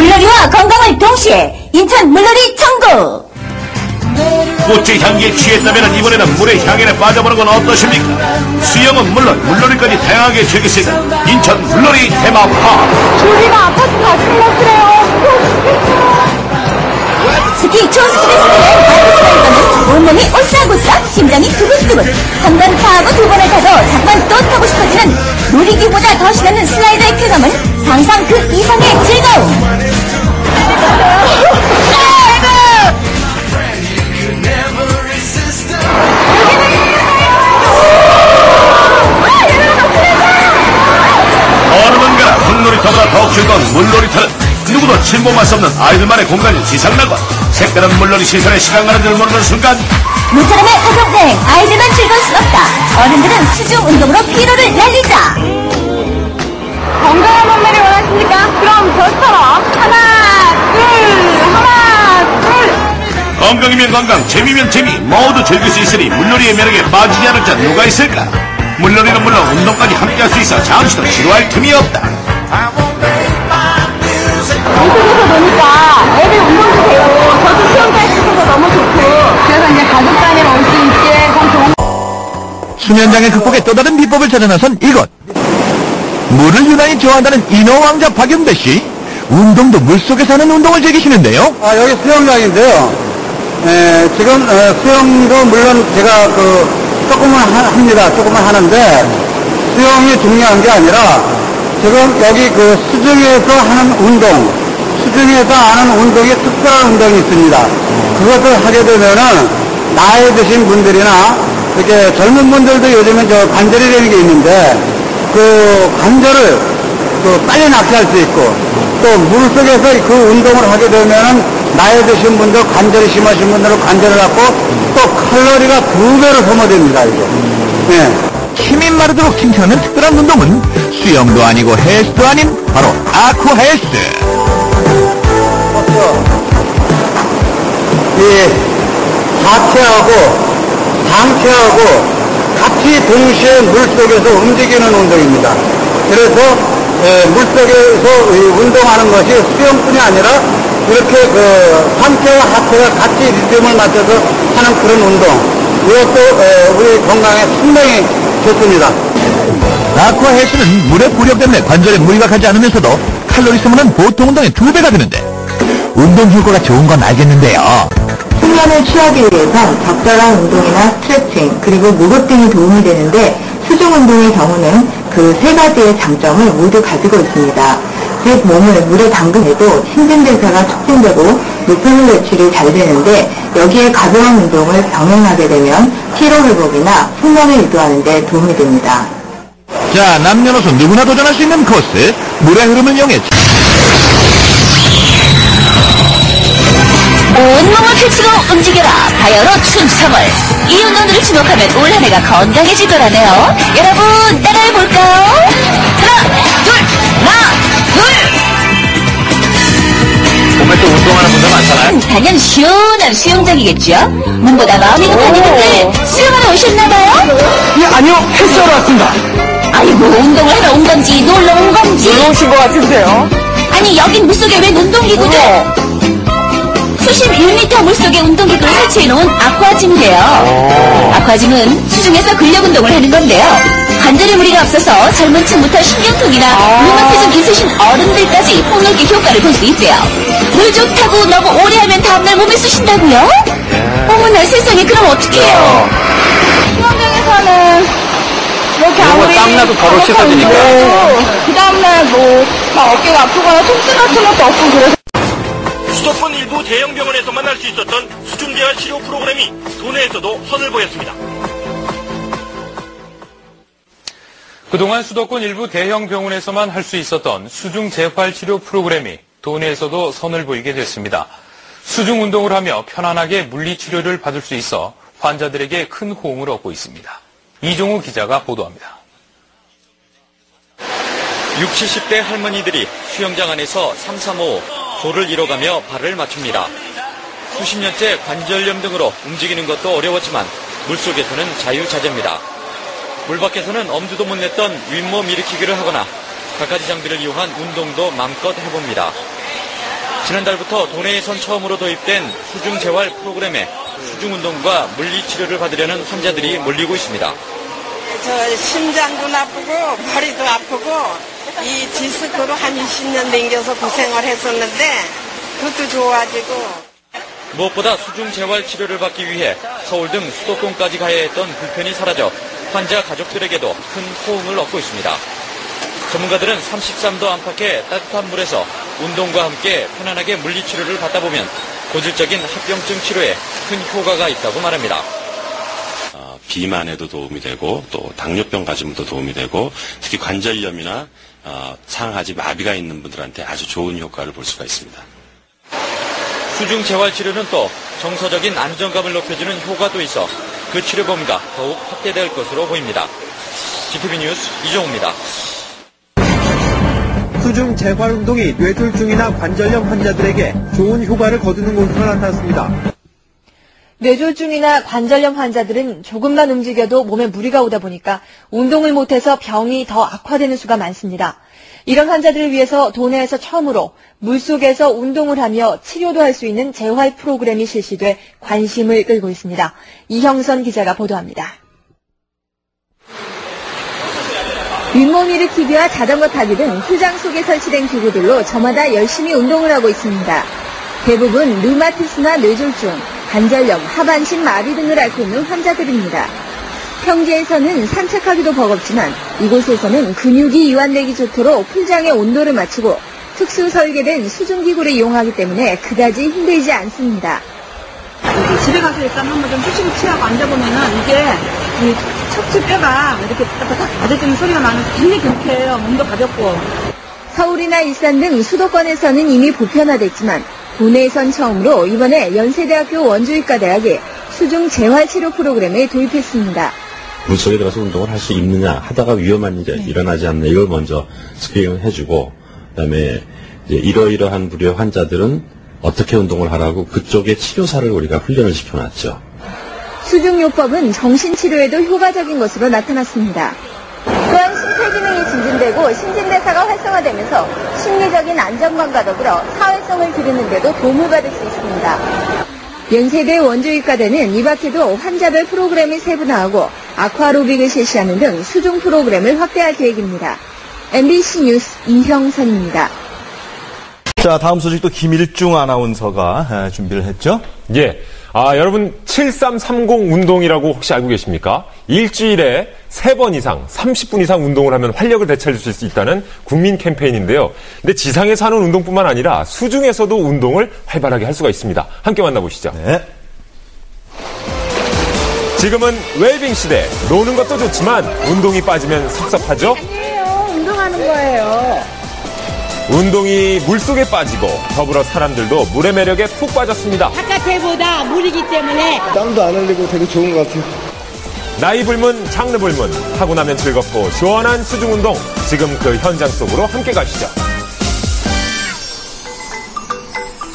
물놀이와 건강을 동시에 인천 물놀이 천국 꽃의 향기에 취했다면 이번에는 물의 향연에 빠져보는 건 어떠십니까? 수영은 물론 물놀이까지 다양하게 즐길 수 있는 인천 물놀이 테마파크 조리가 그래요. 특히 초수집에서 타는 바이크스라이더는 누구도 침범할 수 없는 아이들만의 공간인 지상낙원. 색다른 물놀이 시설에 시간 가는 줄 모르는 순간 무사람의 가족 여행 아이들만 즐거울 순 없다. 어른들은 수중 운동으로 피로를 날리자 건강한 몸매를 원하십니까? 그럼 저처럼 하나 둘 하나 둘. 건강이면 건강 재미면 재미. 모두 즐길 수 있으니 물놀이의 매력에 빠지지 않을 자 누가 있을까? 물놀이는 물론 운동까지 함께 할 수 있어 잠시도 지루할 틈이 없다 이쪽에서 노니까 애들 운동도 되고 저도 수영장 있어서 너무 좋고 그래서 이제 가족 단위로 올 수 있게 참 좋은 수면장애 극복의 또 다른 비법을 찾아 나선 이곳. 물을 유난히 좋아한다는 인어왕자 박영배 씨. 운동도 물속에서 하는 운동을 즐기시는데요. 아, 여기 수영장인데요. 에, 지금 어, 수영도 물론 제가 그 조금은 하- 합니다. 조금은 하는데 수영이 중요한 게 아니라 지금 여기 그 수중에서 하는 운동, 수중에서 하는 운동이 특별한 운동이 있습니다. 그것을 하게 되면은 나이 드신 분들이나 이렇게 젊은 분들도 요즘은 저 관절이라는 게 있는데 그 관절을 또 빨리 낚시할 수 있고 또 물속에서 그 운동을 하게 되면은 나이 드신 분들 관절이 심하신 분들은 관절을 갖고 또 칼로리가 두 배로 소모됩니다 이게 네. 힘이 마르도록 칭찬하는 특별한 운동은 수영도 아니고 헬스도 아닌 바로 아쿠아 헬스. 이 하체하고 상체하고 같이 동시에 물속에서 움직이는 운동입니다. 그래서 에, 물속에서 이 운동하는 것이 수영뿐이 아니라 이렇게 그 상체와 하체가 같이 리듬을 맞춰서 하는 그런 운동. 이것도 에, 우리 건강에 상당히 좋습니다. 아쿠아 헬스는 물의 부력 때문에 관절에 무리가 가지 않으면서도 칼로리 소모는 보통 운동의 두 배가 되는데 운동 효과가 좋은 건 알겠는데요. 숙면을 취하기 위해선 적절한 운동이나 스트레칭 그리고 무릎 등이 도움이 되는데 수중 운동의 경우는 그 세 가지의 장점을 모두 가지고 있습니다. 즉 몸을 물에 담그해도 신진대사가 촉진되고 물평 배출이 잘 되는데 여기에 가벼운 운동을 병행하게 되면 피로 회복이나 숙면을 유도하는 데 도움이 됩니다. 자, 남녀노소 누구나 도전할 수 있는 코스. 물의 흐름을 이용해 온몸을 펼치고 움직여라 바이오로 춤3월 이 운동들을 지목하면 올 한 해가 건강해질 거라네요 여러분 따라해볼까요? 하나 둘 몸에 또 운동하는 분들 많잖아요. 당연 시원한 수영장이겠죠? 몸보다 마음이 급한 이분들 수영하러 오셨나봐요? 예, 아니요, 헬스하러 왔습니다. 아이고 운동을 하러 온 건지. 놀러 온 건지. 오신 것 같은데요? 아니 여긴 물속에 웬 운동기구들 수심 1m 물속에 운동기구를 설치해놓은 아쿠아짐이래요. 아쿠아짐은 수중에서 근력 운동을 하는 건데요 관절에 무리가 없어서 젊은 층부터 신경통이나 루마티즘 있으신 어른들까지 폭넓게 효과를 볼 수 있대요 물 좋다고 너무 오래 하면 다음날 몸에 쑤신다고요? 어머나 세상에 그럼 어떡해요 수영장에서는 이렇게 아무리 땀나도 바로 씻어지니까. 그 다음날 뭐막 어깨가 아프거나 통증 같은 것도 없고 그래서 수도권 일부 대형 병원에서만 할수 있었던 수중재활 치료 프로그램이 도내에서도 선을 보였습니다. 그동안 수도권 일부 대형 병원에서만 할 수 있었던 수중 재활 치료 프로그램이 도내에서도 선을 보이게 됐습니다. 수중 운동을 하며 편안하게 물리 치료를 받을 수 있어 환자들에게 큰 호응을 얻고 있습니다. 이종우 기자가 보도합니다. 60, 70대 할머니들이 수영장 안에서 335 조를 이뤄가며 발을 맞춥니다. 수십 년째 관절염 등으로 움직이는 것도 어려웠지만 물속에서는 자유자재입니다. 물 밖에서는 엄두도 못 냈던 윗몸 일으키기를 하거나 갖가지 장비를 이용한 운동도 마음껏 해봅니다. 지난달부터 도내에선 처음으로 도입된 수중재활 프로그램에 수중운동과 물리치료를 받으려는 환자들이 몰리고 있습니다. 저 심장도 나쁘고 머리도 아프고 이 디스크로 한 20년 댕겨서 고생을 했었는데 그것도 좋아지고 무엇보다 수중재활 치료를 받기 위해 서울 등 수도권까지 가야 했던 불편이 사라져 환자 가족들에게도 큰 호응을 얻고 있습니다. 전문가들은 33도 안팎의 따뜻한 물에서 운동과 함께 편안하게 물리치료를 받다 보면 고질적인 합병증 치료에 큰 효과가 있다고 말합니다. 어, 비만에도 도움이 되고 또 당뇨병 가짐도 도움이 되고 특히 관절염이나 어, 상하지 마비가 있는 분들한테 아주 좋은 효과를 볼 수가 있습니다. 수중 재활 치료는 또 정서적인 안정감을 높여주는 효과도 있어 그 치료 범위가 더욱 확대될 것으로 보입니다. GTV 뉴스 이종우입니다. 수중 재활 운동이 뇌졸중이나 관절염 환자들에게 좋은 효과를 거두는 것으로 나타났습니다. 뇌졸중이나 관절염 환자들은 조금만 움직여도 몸에 무리가 오다 보니까 운동을 못해서 병이 더 악화되는 수가 많습니다. 이런 환자들을 위해서 도내에서 처음으로 물속에서 운동을 하며 치료도 할 수 있는 재활 프로그램이 실시돼 관심을 끌고 있습니다. 이형선 기자가 보도합니다. 윗몸 일으키기와 자전거 타기 등 휴장 속에 설치된 기구들로 저마다 열심히 운동을 하고 있습니다. 대부분 류마티스나 뇌졸중, 관절염, 하반신 마비 등을 앓고 있는 환자들입니다. 평지에서는 산책하기도 버겁지만 이곳에서는 근육이 이완되기 좋도록 풀장의 온도를 맞추고 특수 설계된 수중기구를 이용하기 때문에 그다지 힘들지 않습니다. 집에 가서 일단 한번 좀 휴식을 취하고 앉아보면은 이게 이 척추 뼈가 이렇게 딱딱 가져지는 소리가 나는 굉장히 경쾌해요. 몸도 가볍고. 서울이나 일산 등 수도권에서는 이미 보편화됐지만 도내에선 처음으로 이번에 연세대학교 원주의과 대학이 수중 재활치료 프로그램을 도입했습니다. 물속에 들어가서 운동을 할 수 있느냐 하다가 위험한 일이 일어나지 않나 이걸 먼저 스크린을 해주고 그다음에 이러이러한 부류의 환자들은 어떻게 운동을 하라고 그쪽의 치료사를 우리가 훈련을 시켜놨죠. 수중요법은 정신치료에도 효과적인 것으로 나타났습니다. 또한 심폐기능이 증진되고 신진대사가 활성화되면서 심리적인 안정감과 더불어 사회성을 기르는 데도 도움을 받을 수 있습니다. 연세대 원주의과대는 이 밖에도 환자별 프로그램이 세분화하고 아쿠아로빅을 실시하는 등 수중 프로그램을 확대할 계획입니다. MBC 뉴스 이형선입니다. 자, 다음 소식도 김일중 아나운서가 준비를 했죠? 예. 아, 여러분, 7330 운동이라고 혹시 알고 계십니까? 일주일에 3번 이상, 30분 이상 운동을 하면 활력을 되찾을 수 있다는 국민 캠페인인데요. 근데 지상에서 하는 운동뿐만 아니라 수중에서도 운동을 활발하게 할 수가 있습니다. 함께 만나보시죠. 네. 지금은 웰빙 시대. 노는 것도 좋지만 운동이 빠지면 섭섭하죠? 아니에요. 운동하는 거예요. 운동이 물속에 빠지고 더불어 사람들도 물의 매력에 푹 빠졌습니다. 바깥에보다 물이기 때문에 땀도 안 흘리고 되게 좋은 것 같아요. 나이 불문, 장르 불문, 하고 나면 즐겁고 시원한 수중 운동. 지금 그 현장 속으로 함께 가시죠.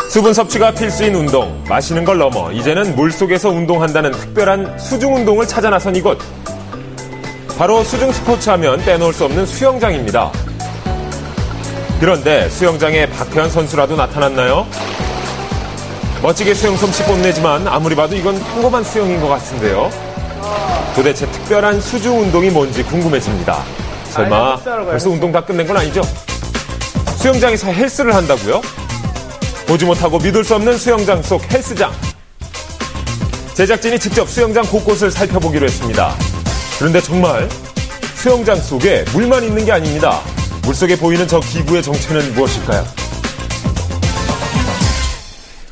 수분 섭취가 필수인 운동, 마시는 걸 넘어 이제는 물 속에서 운동한다는 특별한 수중 운동을 찾아 나선 이곳. 바로 수중 스포츠 하면 빼놓을 수 없는 수영장입니다. 그런데 수영장에 박태환 선수라도 나타났나요? 멋지게 수영 솜씨 뽐내지만 아무리 봐도 이건 평범한 수영인 것 같은데요. 도대체 특별한 수중 운동이 뭔지 궁금해집니다. 설마 벌써 운동 다 끝낸 건 아니죠? 수영장에서 헬스를 한다고요? 보지 못하고 믿을 수 없는 수영장 속 헬스장. 제작진이 직접 수영장 곳곳을 살펴보기로 했습니다. 그런데 정말 수영장 속에 물만 있는 게 아닙니다. 물속에 보이는 저 기구의 정체는 무엇일까요?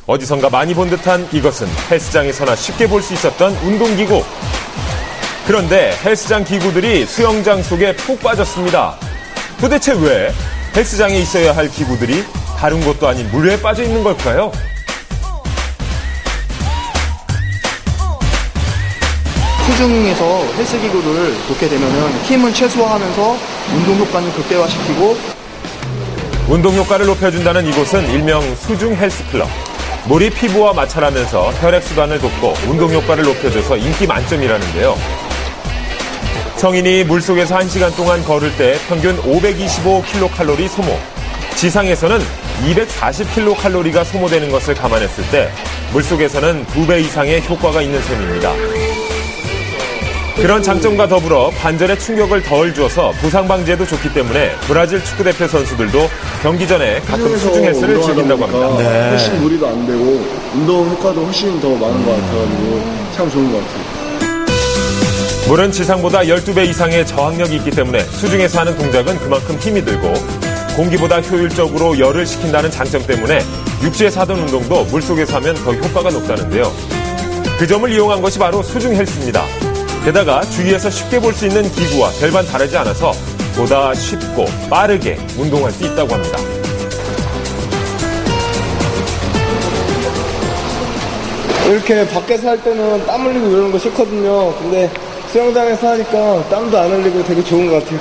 어디선가 많이 본 듯한 이것은 헬스장에서나 쉽게 볼 수 있었던 운동기구. 그런데 헬스장 기구들이 수영장 속에 푹 빠졌습니다. 도대체 왜 헬스장에 있어야 할 기구들이 다른 곳도 아닌 물에 빠져 있는 걸까요? 수중에서 헬스 기구를 놓게 되면은 힘을 최소화하면서 운동 효과는 극대화시키고 운동 효과를 높여준다는 이곳은 일명 수중 헬스클럽. 물이 피부와 마찰하면서 혈액순환을 돕고 운동 효과를 높여줘서 인기 만점이라는데요. 성인이 물속에서 1시간 동안 걸을 때 평균 525kcal 소모, 지상에서는 240킬로칼로리가 소모되는 것을 감안했을 때 물속에서는 두배 이상의 효과가 있는 셈입니다. 그런 장점과 더불어 관절에 충격을 덜 줘서 부상 방지에도 좋기 때문에 브라질 축구대표 선수들도 경기 전에 가끔 수중 헬스를 즐긴다고 합니다. 네. 훨씬 무리도 안 되고 운동 효과도 훨씬 더 많은 것 같아가지고 참 좋은 것 같아요. 물은 지상보다 12배 이상의 저항력이 있기 때문에 수중에서 하는 동작은 그만큼 힘이 들고 공기보다 효율적으로 열을 식힌다는 장점 때문에 육지에서 하던 운동도 물속에서 하면 더 효과가 높다는데요. 그 점을 이용한 것이 바로 수중 헬스입니다. 게다가 주위에서 쉽게 볼 수 있는 기구와 별반 다르지 않아서 보다 쉽고 빠르게 운동할 수 있다고 합니다. 이렇게 밖에서 할 때는 땀 흘리고 이러는 거 싫거든요. 근데 수영장에서 하니까 땀도 안 흘리고 되게 좋은 것 같아요.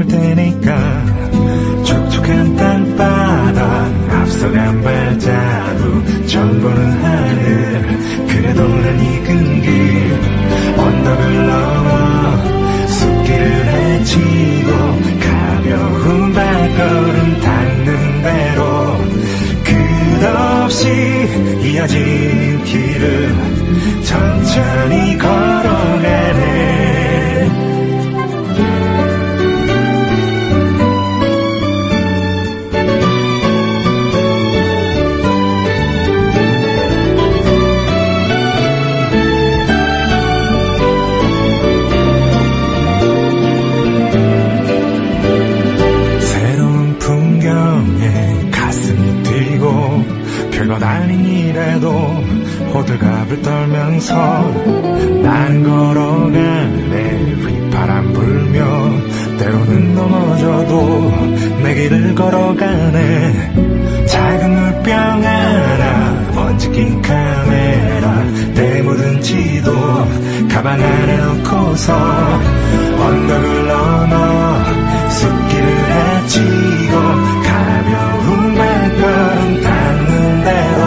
줄 테니까 촉촉한 땅바닥 앞서간 발자국 처음 보는 하늘 그래도 난 이끈 길 때로는 넘어져도 내 길을 걸어가네. 작은 물병 하나 낀 카메라. 때 묻은 지도 가방 안에 넣고서 언덕을 넘어 숲길을 헤치고 가벼운 발걸음 닿는 대로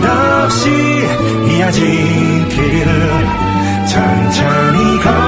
끝없이 이어진 길을 천천히 걸